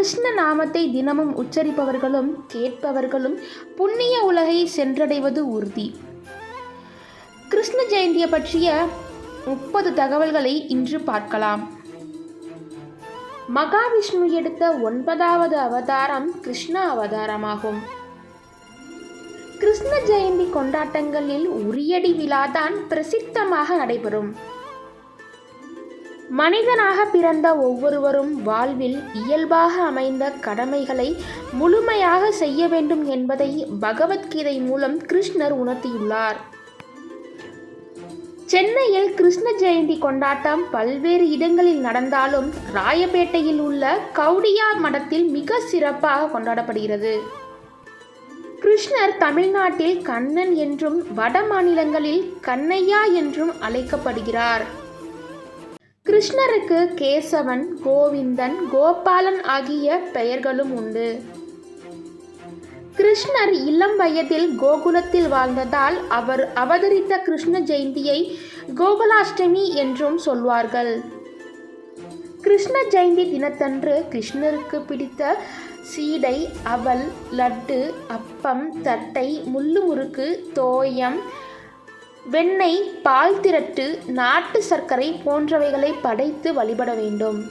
கிருஷ்ண நாமத்தை தினமும் உச்சரிப்பவர்களும் கேட்பவர்களும் புண்ணிய உலகை சென்றடைவது உறுதி. கிருஷ்ண ஜெயந்தியை பற்றிய முப்பது தகவல்களை இன்று பார்க்கலாம். மகாவிஷ்ணு எடுத்த ஒன்பதாவது அவதாரம் கிருஷ்ண அவதாரமாகும். கிருஷ்ண ஜெயந்தி கொண்டாட்டங்களில் உரியடி விழாதான் பிரசித்தமாக நடைபெறும். மனிதனாக பிறந்த ஒவ்வொருவரும் வாழ்வில் இயல்பாக அமைந்த கடமைகளை முழுமையாக செய்ய வேண்டும் என்பதை பகவத்கீதை மூலம் கிருஷ்ணர் உணர்த்தியுள்ளார். சென்னையில் கிருஷ்ண ஜெயந்தி கொண்டாட்டம் பல்வேறு இடங்களில் நடந்தாலும் ராயப்பேட்டையில் உள்ள கவுடியார் மடத்தில் மிக சிறப்பாக கொண்டாடப்படுகிறது. கிருஷ்ணர் தமிழ்நாட்டில் கண்ணன் என்றும் வட மாநிலங்களில் கண்ணையா என்றும் அழைக்கப்படுகிறார். கிருஷ்ணருக்கு கேசவன் கோவிந்தன் கோபாலன் ஆகிய பெயர்களும் உண்டு. கிருஷ்ணர் இளம் வயதில் கோகுலத்தில் வாழ்ந்ததால் அவர் அவதரித்த கிருஷ்ண ஜெயந்தியை கோகுலாஷ்டமி என்றும் சொல்வார்கள். கிருஷ்ண ஜெயந்தி தினத்தன்று கிருஷ்ணருக்கு பிடித்த சீடை அவல் லட்டு அப்பம் தட்டை முள்ளு முறுக்கு தோயம் வெண்ணெய் பால் திரட்டு நாட்டு சர்க்கரை போன்றவைகளை படைத்து வழிபட வேண்டும்.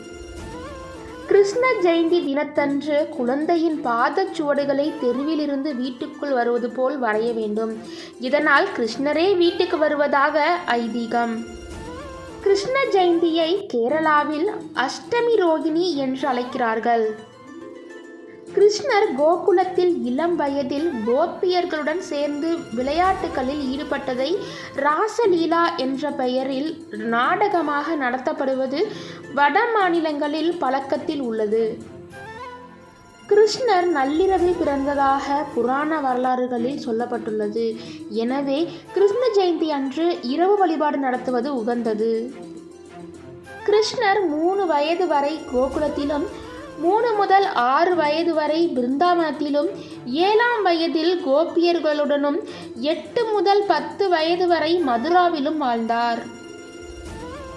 கிருஷ்ண ஜெயந்தி தினத்தன்று குழந்தையின் பாதச்சுவடுகளை தெருவிலிருந்து வீட்டுக்குள் வருவது போல் வரைய வேண்டும். இதனால் கிருஷ்ணரே வீட்டுக்கு வருவதாக ஐதீகம். கிருஷ்ண ஜெயந்தியை கேரளாவில் அஷ்டமி ரோகிணி என்று அழைக்கிறார்கள். கிருஷ்ணர் கோகுலத்தில் இளம் வயதில் கோப்பியர்களுடன் சேர்ந்து விளையாட்டுகளில் ஈடுபட்டதை ராசலீலா என்ற பெயரில் நாடகமாக நடத்தப்படுவது வட மாநிலங்களில் பழக்கத்தில் உள்ளது. கிருஷ்ணர் நள்ளிரவில் பிறந்ததாக புராண வரலாறுகளில் சொல்லப்பட்டுள்ளது. எனவே கிருஷ்ண ஜெயந்தி அன்று இரவு வழிபாடு நடத்துவது உகந்தது. கிருஷ்ணர் மூணு வயது வரை கோகுலத்திலும் மூணு முதல் ஆறு வயது வரை பிருந்தாவனத்திலும் ஏழாம் வயதில் கோபியர்களுடனும் எட்டு முதல் பத்து வயது வரை மதுராவிலும் வாழ்ந்தார்.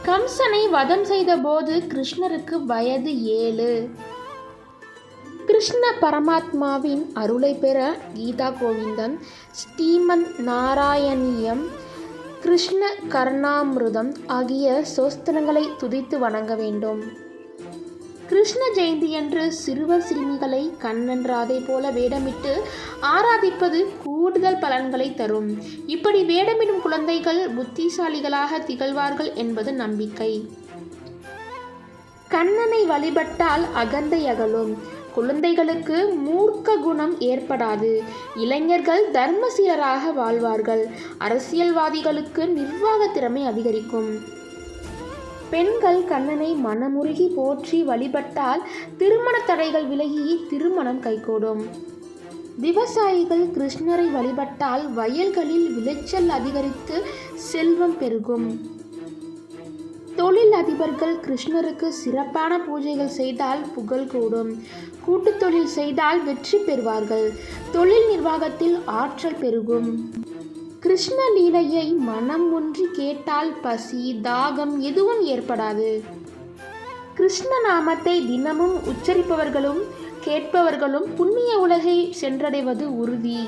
கம்சனை வதம் செய்தபோது கிருஷ்ணருக்கு வயது ஏழு. கிருஷ்ண பரமாத்மாவின் அருளை பெற கீதா கோவிந்தம் ஸ்ரீமன் நாராயணியம் கிருஷ்ண கர்ணாமிருதம் ஆகிய சோஸ்திரங்களை துதித்து வணங்க வேண்டும். கிருஷ்ண ஜெயந்தியன்று சிறுவர் சிறுமிகளை கண்ணன் ராதை போல வேடமிட்டு ஆராதிப்பது கூடுதல் பலன்களை தரும். இப்படி வேடமிடும் குழந்தைகள் புத்திசாலிகளாக திகழ்வார்கள் என்பது நம்பிக்கை. கண்ணனை வழிபட்டால் அகந்தை அகலும். குழந்தைகளுக்கு மூர்க்க குணம் ஏற்படாது. இளைஞர்கள் தர்மசீலராக வாழ்வார்கள். அரசியல்வாதிகளுக்கு நிர்வாக திறமை அதிகரிக்கும். பெண்கள் கண்ணனை மனமுருகி போற்றி வழிபட்டால் திருமண தடைகள் விலகி திருமணம் கைகூடும். விவசாயிகள் கிருஷ்ணரை வழிபட்டால் வயல்களில் விளைச்சல் அதிகரித்து செல்வம் பெருகும். தொழில் அதிபர்கள் கிருஷ்ணருக்கு சிறப்பான பூஜைகள் செய்தால் புகழ் கூடும். கூட்டுத் தொழில் செய்தால் வெற்றி பெறுவார்கள். தொழில் நிர்வாகத்தில் ஆற்றல் பெருகும். கிருஷ்ண லீலையை மனம் ஒன்றி கேட்டால் பசி தாகம் எதுவும் ஏற்படாது. கிருஷ்ண நாமத்தை தினமும் உச்சரிப்பவர்களும் கேட்பவர்களும் புண்ணிய உலகை சென்றடைவது உறுதி.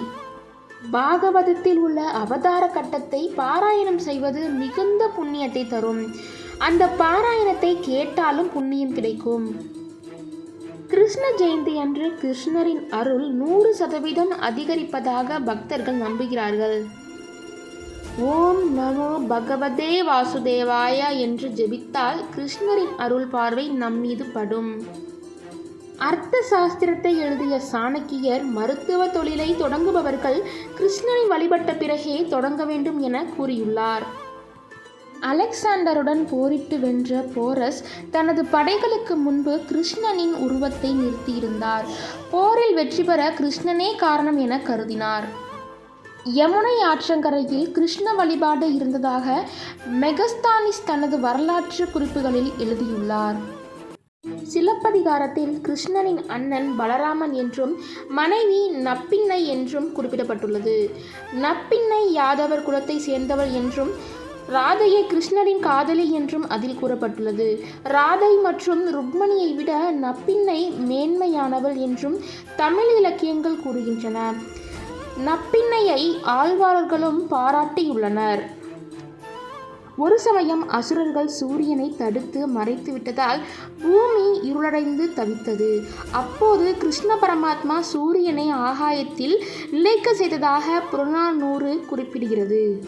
பாகவதத்தில் உள்ள அவதார கட்டத்தை பாராயணம் செய்வது மிகுந்த புண்ணியத்தை தரும். அந்த பாராயணத்தை கேட்டாலும் புண்ணியம் கிடைக்கும். கிருஷ்ண ஜெயந்தி அன்று கிருஷ்ணரின் அருள் நூறு சதவீதம் அதிகரிப்பதாக பக்தர்கள் நம்புகிறார்கள். ஓம் நமோ பகவதே வாசுதேவாய என்று ஜெபித்தால் கிருஷ்ணரின் அருள் பார்வை நம்மீது படும். அர்த்த சாஸ்திரத்தை எழுதிய சாணக்கியர் மருத்துவ தொழிலை தொடங்குபவர்கள் கிருஷ்ணனை வழிபட்ட பிறகே தொடங்க வேண்டும் என கூறியுள்ளார். அலெக்சாண்டருடன் போரிட்டு வென்ற போரஸ் தனது படைகளுக்கு முன்பு கிருஷ்ணனின் உருவத்தை நிறுத்தியிருந்தார். போரில் வெற்றி பெற கிருஷ்ணனே காரணம் என கருதினார். யமுனை ஆற்றங்கரையில் கிருஷ்ண வழிபாடு இருந்ததாக மெகஸ்தானிஸ் தனது வரலாற்று குறிப்புகளில் எழுதியுள்ளார். சிலப்பதிகாரத்தில் கிருஷ்ணனின் அண்ணன் பலராமன் என்றும் மனைவி நப்பின்னை என்றும் குறிப்பிடப்பட்டுள்ளது. நப்பின்னை யாதவர் குலத்தை சேர்ந்தவள் என்றும் ராதையை கிருஷ்ணரின் காதலி என்றும் அதில் கூறப்பட்டுள்ளது. ராதை மற்றும் ருக்மணியை விட நப்பின்னை மேன்மையானவள் என்றும் தமிழ் இலக்கியங்கள் கூறுகின்றன. நப்பின்னையை ஆழ்வார்களும் பாராட்டியுள்ளனர். ஒரு சமயம் அசுரர்கள் சூரியனை தடுத்து மறைத்து விட்டதால் பூமி இருளடைந்து தவித்தது. அப்போது கிருஷ்ண பரமாத்மா சூரியனை ஆகாயத்தில் நிலைக்க செய்ததாக புறநானூறு குறிப்பிடுகிறது.